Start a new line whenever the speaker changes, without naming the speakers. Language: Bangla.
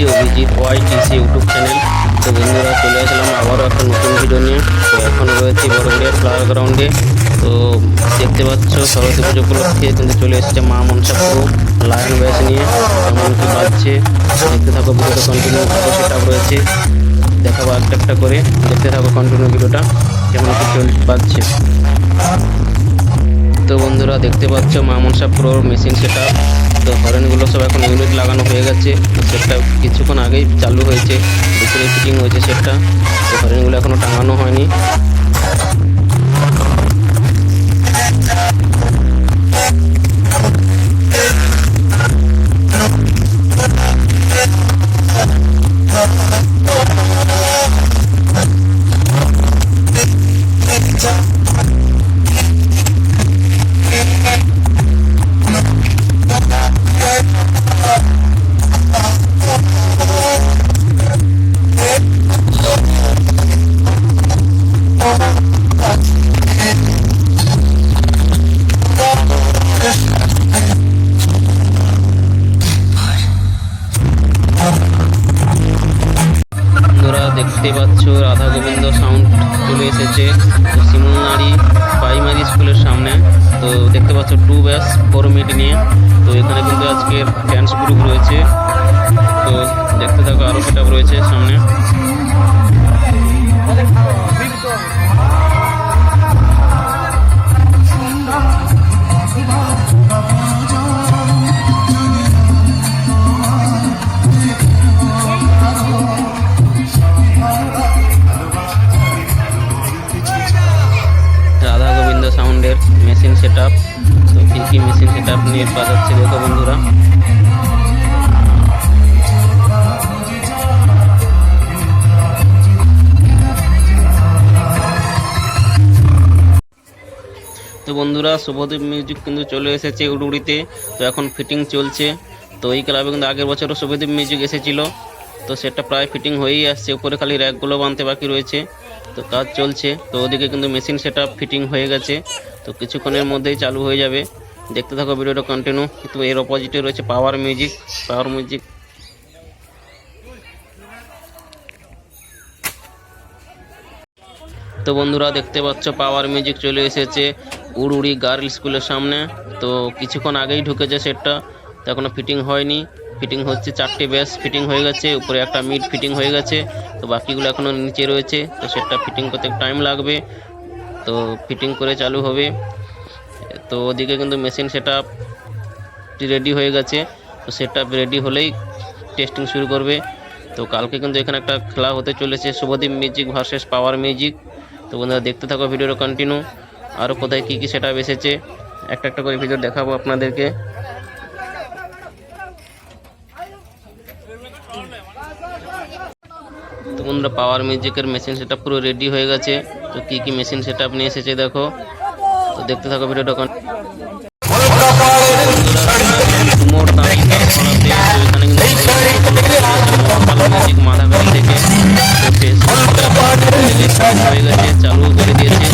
করছি অভিজিৎ ওয়াইটিসি ইউটিউব চ্যানেল। তো বন্ধুরা, চলে আসলাম আবারও একটা নতুন ভিডিও নিয়ে। তো এখন রয়েছে বড়বড়িয়া ফ্লাওয়ার গ্রাউন্ডে তো দেখতে পাচ্ছ, সরস্বতী পুজো উপলক্ষে কিন্তু চলে এসেছে মা মনসা পুরো লায়ন ব্যাস নিয়ে। কেমন কি বাজছে দেখতে থাকো, ভিডিওটা কন্টিনিউ সেট রয়েছে দেখাবো একটা একটা করে। দেখতে থাকো কন্টিনিউ ভিডিওটা, কেমন কি চল বাজছে তো বন্ধুরা, দেখতে পাচ্ছ মা মনসা প্রোর মেশিন সেটা তো হরেনগুলো সব এখন ইউনিট লাগানো হয়ে গেছে। সেটটা কিছুক্ষণ আগেই চালু হয়েছে। ভিতরে ফিটিং হয়েছে সেটটা। তো হরেনগুলো এখনও টাঙানো হয়নি। বন্ধুরা দেখতে পাচ্ছ রাধা গোবিন্দ সাউন্ড চলে এসেছে শিমুলনাড়ি প্রাইমারি স্কুলের সামনে। তো দেখতে পাচ্ছ টু ব্যাস ফোর মিট নিয়ে। তো এখানে কিন্তু আজকের ড্যান্স গ্রুপ রয়েছে। তো দেখতে থাকো আরও সেট রয়েছে সামনে। কী মেশিন সেটা নিয়ে বাজাচ্ছে দেখো বন্ধুরা? তো বন্ধুরা, শুভদীপ মিউজিক কিন্তু চলে এসেছে উড়ুড়িতে। তো এখন ফিটিং চলছে। তো এই ক্লাবে কিন্তু আগের বছরও শুভদীপ মিউজিক এসেছিল। তো সেটা প্রায় ফিটিং হয়েই আসছে। উপরে খালি র্যাকগুলো বানতে বাকি রয়েছে। তো কাজ চলছে। তো ওদিকে কিন্তু মেশিন সেটা ফিটিং হয়ে গেছে। তো কিছুক্ষণের মধ্যেই চালু হয়ে যাবে। দেখতে থাকো ভিডিওটা কন্টিনিউ কিন্তু এর অপোজিটে রয়েছে পাওয়ার মিউজিক পাওয়ার মিউজিক তো বন্ধুরা, দেখতে পাচ্ছ পাওয়ার মিউজিক চলে এসেছে উড়ুড়ি গার্ল স্কুলের সামনে। তো কিছুক্ষণ আগেই ঢুকেছে সেটটা তো এখনও ফিটিং হয়নি। ফিটিং হচ্ছে চারটে ব্যাস ফিটিং হয়ে গেছে, উপরে একটা মিড ফিটিং হয়ে গেছে, তো বাকিগুলো এখনও নিচে রয়েছে, তো সেটটা ফিটিং করতে টাইম লাগবে। তো ফিটিং করে চালু হবে। তো ওদিকে কিন্তু মেশিন সেটা রেডি হয়ে গেছে। তো সেটটা রেডি হলেই টেস্টিং শুরু করবে। তো কালকে কিন্তু এখানে একটা খেলা হতে চলেছে, Shubhadeep music versus power music তো বন্ধুরা দেখতে থাকো ভিডিওটা কন্টিনিউ আরও কোথায় কী কী সেটা এসেছে, একটা একটা করে ভিডিও দেখাবো আপনাদেরকে। তো বন্ধুরা পাওয়ার মিউজিকের মেশিন সেটা পুরো রেডি হয়ে গেছে। তো কী কী মেশিন সেটা নিয়ে এসেছে দেখো। তো দেখতে থাকো ভিডিওটা ওখানে মাথা থেকে হয়ে গেছে চালু করে দিয়েছে